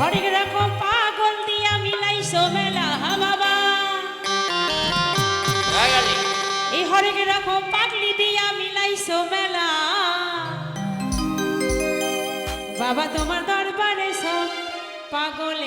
হরেক রকম পাগল দিয়া মিলাইছো মেলা হা বাবা এই হরেক রকম পাগলি দিয়া মিলাইছো মেলা। বাবা তোমার দরবারে সব পাগল